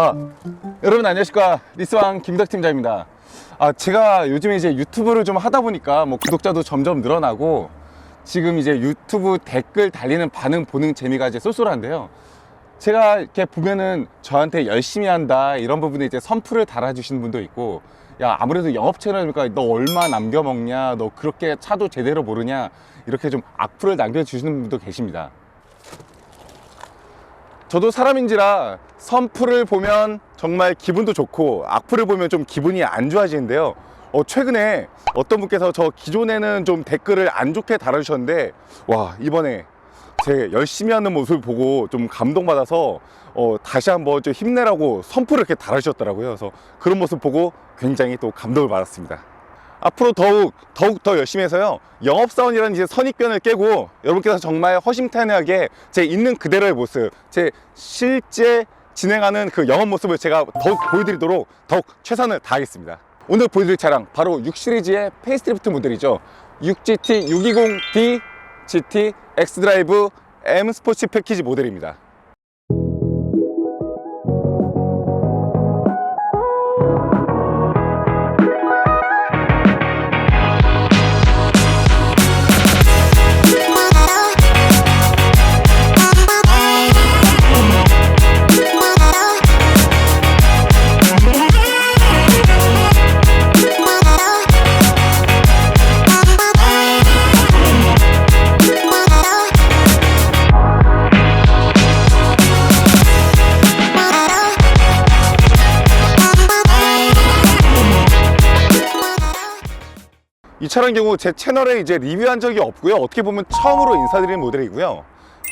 아, 여러분 안녕하십니까 리스왕 김덕 팀장입니다. 아, 제가 요즘에 이제 유튜브를 좀 하다 보니까 뭐 구독자도 점점 늘어나고 지금 이제 유튜브 댓글 달리는 반응 보는 재미가 이제 쏠쏠한데요. 제가 이렇게 보면은 저한테 열심히 한다 이런 부분에 이제 선풀을 달아주시는 분도 있고 야 아무래도 영업 채널이니까 너 얼마 남겨 먹냐 너 그렇게 차도 제대로 모르냐 이렇게 좀 악플을 남겨주시는 분도 계십니다. 저도 사람인지라 선풀을 보면 정말 기분도 좋고 악플을 보면 좀 기분이 안 좋아지는데요. 어, 최근에 어떤 분께서 저 기존에는 좀 댓글을 안 좋게 달아주셨는데 와 이번에 제 열심히 하는 모습을 보고 좀 감동받아서 어, 다시 한번 좀 힘내라고 선풀을 이렇게 달아주셨더라고요. 그래서 그런 모습 보고 굉장히 또 감동을 받았습니다. 앞으로 더욱 더욱 더 열심히 해서요. 영업사원이라는 이제 선입견을 깨고 여러분께서 정말 허심탄회하게 제 있는 그대로의 모습 제 실제 진행하는 그 영업 모습을 제가 더욱 보여드리도록 더욱 최선을 다하겠습니다. 오늘 보여드릴 차량 바로 6 시리즈의 페이스트리프트 모델이죠. 6GT 620D GT X드라이브 M 스포츠 패키지 모델입니다 이 차량 경우 제 채널에 이제 리뷰한 적이 없고요. 어떻게 보면 처음으로 인사드리는 모델이고요.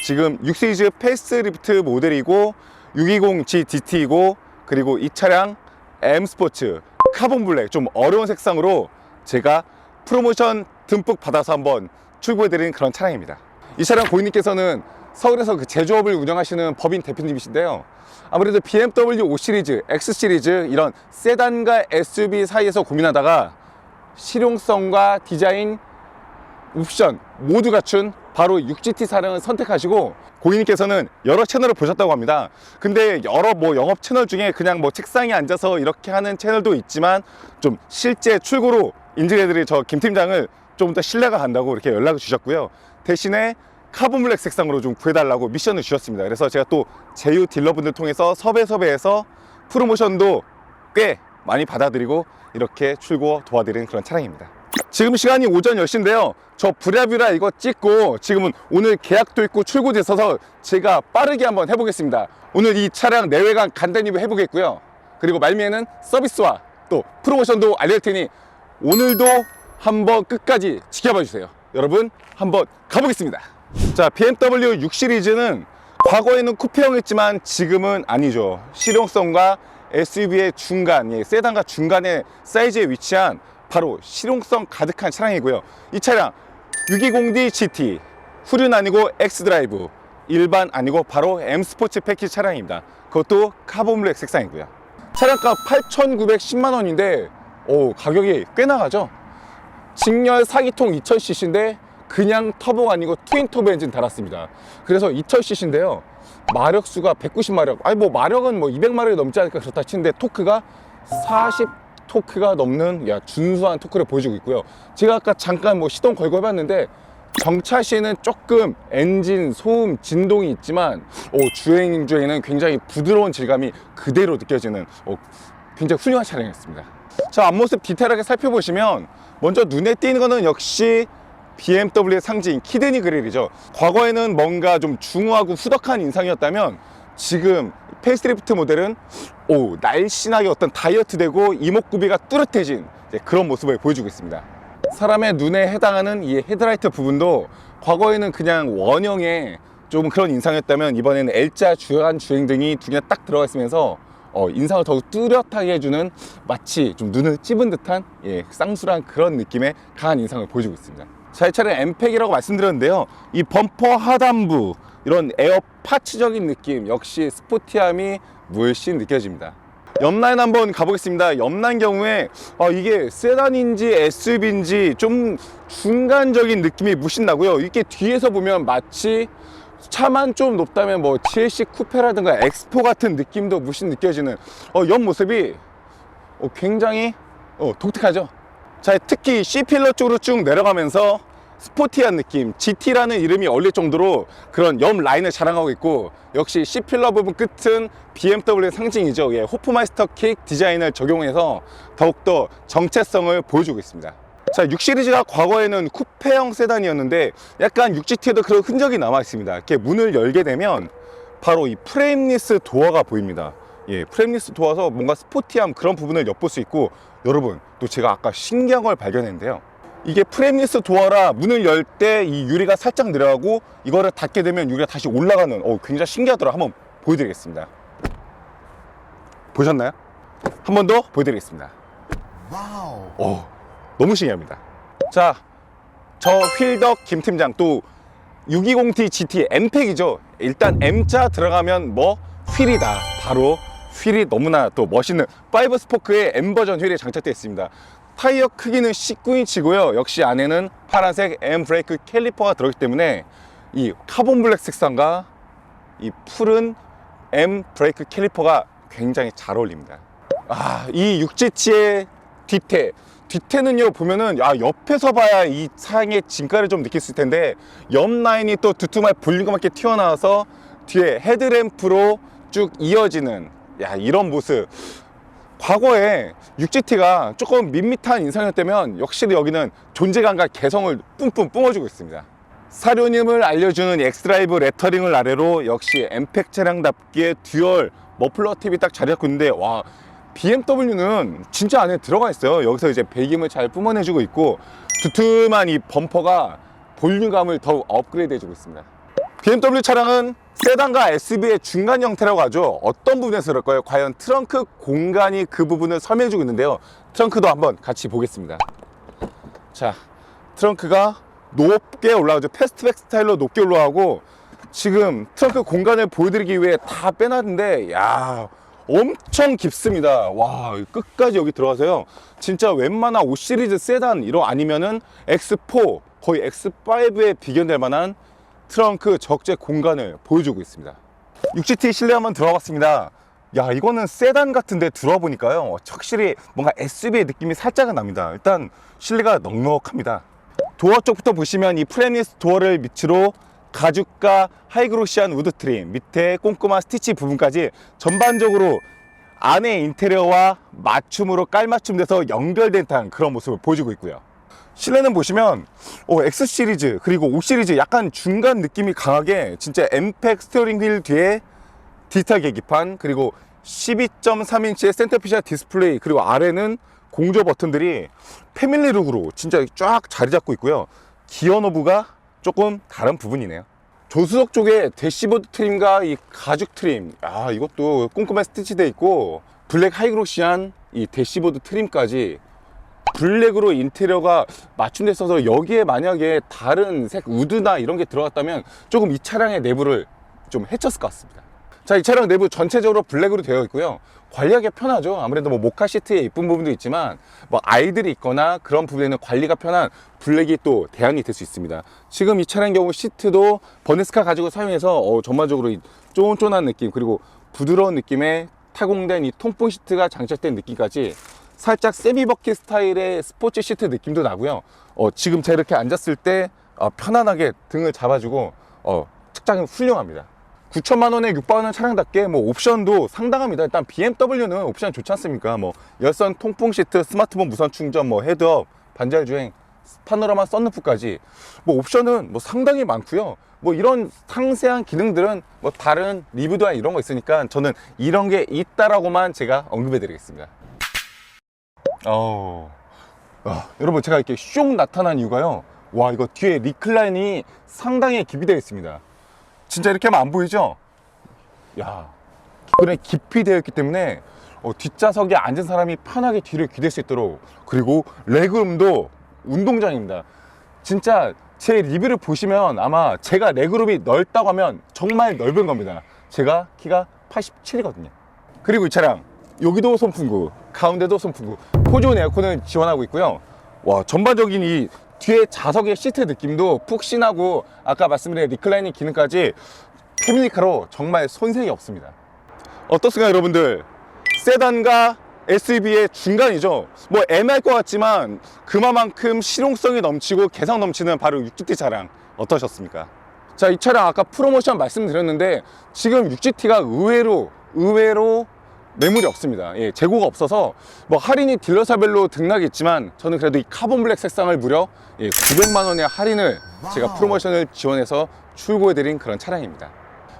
지금 6시리즈 패스트리프트 모델이고 620G DT이고 그리고 이 차량 M 스포츠 카본 블랙 좀 어려운 색상으로 제가 프로모션 듬뿍 받아서 한번 출고해드린 그런 차량입니다. 이 차량 고객님께서는 서울에서 그 제조업을 운영하시는 법인 대표님이신데요. 아무래도 BMW 5 시리즈, X 시리즈 이런 세단과 SUV 사이에서 고민하다가 실용성과 디자인, 옵션 모두 갖춘 바로 6GT 사량을 선택하시고 고객님께서는 여러 채널을 보셨다고 합니다. 근데 여러 뭐 영업 채널 중에 그냥 뭐 책상에 앉아서 이렇게 하는 채널도 있지만 좀 실제 출고로 인증해드릴 저 김 팀장을 좀더 신뢰가 간다고 이렇게 연락을 주셨고요. 대신에 카본 블랙 색상으로 좀 구해달라고 미션을 주셨습니다. 그래서 제가 또 제휴 딜러분들 통해서 섭외 섭외해서 프로모션도 꽤 많이 받아들이고 이렇게 출고 도와드리는 그런 차량입니다. 지금 시간이 오전 10시인데요. 저 브라뷰라 이거 찍고 지금은 오늘 계약도 있고 출고도 있어서 제가 빠르게 한번 해보겠습니다. 오늘 이 차량 내외관 간단히 해보겠고요. 그리고 말미에는 서비스와 또 프로모션도 알릴 테니 오늘도 한번 끝까지 지켜봐 주세요. 여러분 한번 가보겠습니다. 자 BMW 6 시리즈는 과거에는 쿠페형이었지만 지금은 아니죠. 실용성과 SUV의 중간, 예, 세단과 중간의 사이즈에 위치한 바로 실용성 가득한 차량이고요. 이 차량 620D GT, 후륜 아니고 X드라이브, 일반 아니고 바로 M 스포츠 패키지 차량입니다. 그것도 카본 블랙 색상이고요. 차량가 8,910만 원인데 오, 가격이 꽤 나가죠. 직렬 4기통 2000cc인데 그냥 터보가 아니고 트윈 터보 엔진 달았습니다. 그래서 2000cc인데요. 마력수가 190마력. 아니 뭐 마력은 뭐 200마력이 넘지 않을까 그렇다 치는데 토크가 40 토크가 넘는 야 준수한 토크를 보여주고 있고요. 제가 아까 잠깐 뭐 시동 걸고 해봤는데 정차 시에는 조금 엔진 소음 진동이 있지만 오, 주행 중에는 굉장히 부드러운 질감이 그대로 느껴지는 오, 굉장히 훌륭한 차량이었습니다. 자 앞모습 디테일하게 살펴보시면 먼저 눈에 띄는 거는 역시 BMW의 상징 키드니 그릴이죠. 과거에는 뭔가 좀 중후하고 후덕한 인상이었다면 지금 페이스리프트 모델은 오 날씬하게 어떤 다이어트되고 이목구비가 뚜렷해진 그런 모습을 보여주고 있습니다. 사람의 눈에 해당하는 이 헤드라이트 부분도 과거에는 그냥 원형의 좀 그런 인상이었다면 이번에는 L자 주간 주행 등이 두개딱 들어가 있으면서 어, 인상을 더욱 뚜렷하게 해주는 마치 좀 눈을 찝은 듯한 예, 쌍수란 그런 느낌의 강한 인상을 보여주고 있습니다. 자, 이 차량 엠팩이라고 말씀드렸는데요. 이 범퍼 하단부 이런 에어 파츠적인 느낌 역시 스포티함이 물씬 느껴집니다. 옆라인 한번 가보겠습니다. 옆라인 경우에 어, 이게 세단인지 SUV인지 좀 중간적인 느낌이 무신 나고요. 이렇게 뒤에서 보면 마치 차만 좀 높다면 뭐 GLC 쿠페라든가 엑스포 같은 느낌도 무신 느껴지는 어, 옆 모습이 어, 굉장히 어, 독특하죠. 자, 특히 C필러 쪽으로 쭉 내려가면서 스포티한 느낌, GT라는 이름이 어울릴 정도로 그런 옆 라인을 자랑하고 있고 역시 C필러 부분 끝은 BMW의 상징이죠. 예, 호프마이스터 킥 디자인을 적용해서 더욱더 정체성을 보여주고 있습니다. 자, 6 시리즈가 과거에는 쿠페형 세단이었는데 약간 6GT에도 그런 흔적이 남아 있습니다. 이렇게 문을 열게 되면 바로 이 프레임리스 도어가 보입니다. 예, 프레임리스 도어서 뭔가 스포티함 그런 부분을 엿볼 수 있고 여러분 또 제가 아까 신기한 걸 발견했는데요. 이게 프레임리스 도어라 문을 열 때 이 유리가 살짝 내려가고 이거를 닫게 되면 유리가 다시 올라가는 어, 굉장히 신기하더라. 한번 보여드리겠습니다. 보셨나요? 한 번 더 보여드리겠습니다. 와우. 오, 너무 신기합니다. 자, 저 휠덕 김 팀장 또 620T GT M팩이죠. 일단 M자 들어가면 뭐 휠이다. 바로 휠이 너무나 또 멋있는 5 스포크의 M 버전 휠이 장착되어 있습니다. 타이어 크기는 19인치고요. 역시 안에는 파란색 M 브레이크 캘리퍼가 들어있기 때문에 이 카본 블랙 색상과 이 푸른 M 브레이크 캘리퍼가 굉장히 잘 어울립니다. 아, 이 6GT의 뒤태. 뒤태는요, 보면은, 야, 옆에서 봐야 이 차량의 진가를 좀 느낄 수 있을 텐데, 옆 라인이 또 두툼하게 볼륨감 있게 튀어나와서 뒤에 헤드램프로 쭉 이어지는, 야, 이런 모습. 과거에 6GT가 조금 밋밋한 인상이었다면, 역시 여기는 존재감과 개성을 뿜뿜 뿜어주고 있습니다. 사료님을 알려주는 엑스드라이브 레터링을 아래로 역시 엠팩 차량답게 듀얼 머플러 팁이 딱 자리 잡고 있는데 와 BMW는 진짜 안에 들어가 있어요 여기서 이제 배기음을 잘 뿜어내주고 있고 두툼한 이 범퍼가 볼륨감을 더욱 업그레이드 해주고 있습니다 BMW 차량은 세단과 SUV의 중간 형태라고 하죠. 어떤 부분에서 그럴까요? 과연 트렁크 공간이 그 부분을 설명해주고 있는데요. 트렁크도 한번 같이 보겠습니다. 자 트렁크가 높게 올라가죠. 패스트백 스타일로 높게 올라가고 지금 트렁크 공간을 보여드리기 위해 다 빼놨는데 야 엄청 깊습니다. 와 끝까지 여기 들어가서요. 진짜 웬만한 5 시리즈 세단 이런 아니면은 X4 거의 X5에 비견될 만한 트렁크 적재 공간을 보여주고 있습니다. 6GT 실내 한번 들어봤습니다. 야 이거는 세단 같은데 들어와 보니까요 확실히 뭔가 SUV의 느낌이 살짝은 납니다. 일단 실내가 넉넉합니다. 도어 쪽부터 보시면 이 프레미스 도어를 밑으로 가죽과 하이그로시한 우드 트림 밑에 꼼꼼한 스티치 부분까지 전반적으로 안에 인테리어와 맞춤으로 깔맞춤돼서 연결된 듯한 그런 모습을 보여주고 있고요 실내는 보시면 어, X 시리즈 그리고 5 시리즈 약간 중간 느낌이 강하게 진짜 엠팩 스티어링 휠 뒤에 디지털 계기판 그리고 12.3인치의 센터피셜 디스플레이 그리고 아래는 공조 버튼들이 패밀리 룩으로 진짜 쫙 자리 잡고 있고요. 기어 노브가 조금 다른 부분이네요. 조수석 쪽에 대시보드 트림과 이 가죽 트림. 아 이것도 꼼꼼하게 스티치되어 있고 블랙 하이그로시한 이 대시보드 트림까지 블랙으로 인테리어가 맞춤돼 있어서 여기에 만약에 다른 색 우드나 이런 게 들어갔다면 조금 이 차량의 내부를 좀 해쳤을 것 같습니다 자, 이 차량 내부 전체적으로 블랙으로 되어 있고요. 관리하기 편하죠. 아무래도 뭐 모카 시트에 이쁜 부분도 있지만 뭐 아이들이 있거나 그런 부분에는 관리가 편한 블랙이 또 대안이 될 수 있습니다. 지금 이 차량 경우 시트도 버네스카 가지고 사용해서 어, 전반적으로 이 쫀쫀한 느낌 그리고 부드러운 느낌의 타공된 이 통풍 시트가 장착된 느낌까지 살짝 세미 버킷 스타일의 스포츠 시트 느낌도 나고요. 어, 지금 제가 이렇게 앉았을 때 어, 편안하게 등을 잡아주고 어, 측장이 훌륭합니다. 9천만 원에 육박하는 차량답게 뭐 옵션도 상당합니다. 일단 BMW는 옵션 좋지 않습니까? 뭐 열선 통풍 시트, 스마트폰 무선 충전, 뭐 헤드업, 반절 주행, 파노라마 썬루프까지 뭐 옵션은 뭐 상당히 많고요. 뭐 이런 상세한 기능들은 뭐 다른 리뷰도나 이런 거 있으니까 저는 이런 게 있다라고만 제가 언급해 드리겠습니다. 어. 아, 여러분 제가 이렇게 슝 나타난 이유가요. 와 이거 뒤에 리클라인이 상당히 깊이 되어 있습니다. 진짜 이렇게 하면 안 보이죠? 야, 그래 깊이 되어 있기 때문에 어, 뒷좌석에 앉은 사람이 편하게 뒤를 기댈 수 있도록 그리고 레그룸도 운동장입니다. 진짜 제 리뷰를 보시면 아마 제가 레그룸이 넓다고 하면 정말 넓은 겁니다. 제가 키가 87이거든요. 그리고 이 차량 여기도 송풍구, 가운데도 송풍구, 포존 에어컨을 지원하고 있고요. 와 전반적인 이 뒤에 좌석의 시트 느낌도 푹신하고 아까 말씀드린 리클라이닝 기능까지 패밀리카로 정말 손색이 없습니다. 어떻습니까 여러분들? 세단과 SUV의 중간이죠. 뭐 애매할 것 같지만 그만큼 실용성이 넘치고 개성 넘치는 바로 6GT 차량 어떠셨습니까? 자, 이 차량 아까 프로모션 말씀드렸는데 지금 6GT가 의외로 의외로 매물이 없습니다. 예, 재고가 없어서 뭐 할인이 딜러사별로 등락이 있지만 저는 그래도 이 카본 블랙 색상을 무려 예, 900만 원의 할인을 제가 프로모션을 지원해서 출고해드린 그런 차량입니다.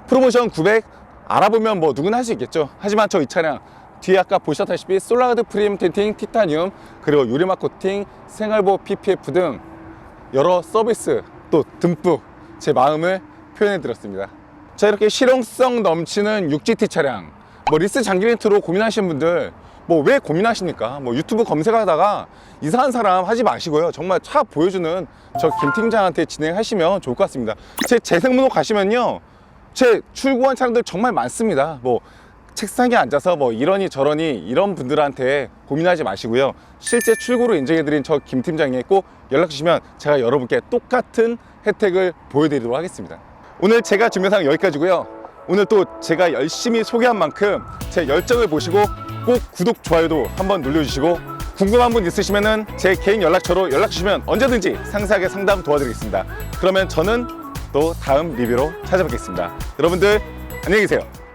프로모션 900 알아보면 뭐 누구나 할 수 있겠죠. 하지만 저 이 차량 뒤에 아까 보셨다시피 솔라드 프림 틴팅, 티타늄, 그리고 유리막 코팅, 생활보호 PPF 등 여러 서비스 또 듬뿍 제 마음을 표현해 드렸습니다. 자 이렇게 실용성 넘치는 6GT 차량 뭐 리스 장기 렌트로 고민하시는 분들 뭐 왜 고민하십니까? 뭐 유튜브 검색하다가 이상한 사람 하지 마시고요. 정말 차 보여주는 저 김 팀장한테 진행하시면 좋을 것 같습니다. 제 재생문호 가시면요. 제 출고한 차량들 정말 많습니다. 뭐 책상에 앉아서 뭐 이러니 저러니 이런 분들한테 고민하지 마시고요. 실제 출고로 인정해드린 저 김 팀장에 꼭 연락 주시면 제가 여러분께 똑같은 혜택을 보여드리도록 하겠습니다. 오늘 제가 준비한 사항 여기까지고요. 오늘 또 제가 열심히 소개한 만큼 제 열정을 보시고 꼭 구독, 좋아요도 한번 눌러주시고 궁금한 분 있으시면은 제 개인 연락처로 연락 주시면 언제든지 상세하게 상담 도와드리겠습니다. 그러면 저는 또 다음 리뷰로 찾아뵙겠습니다. 여러분들 안녕히 계세요.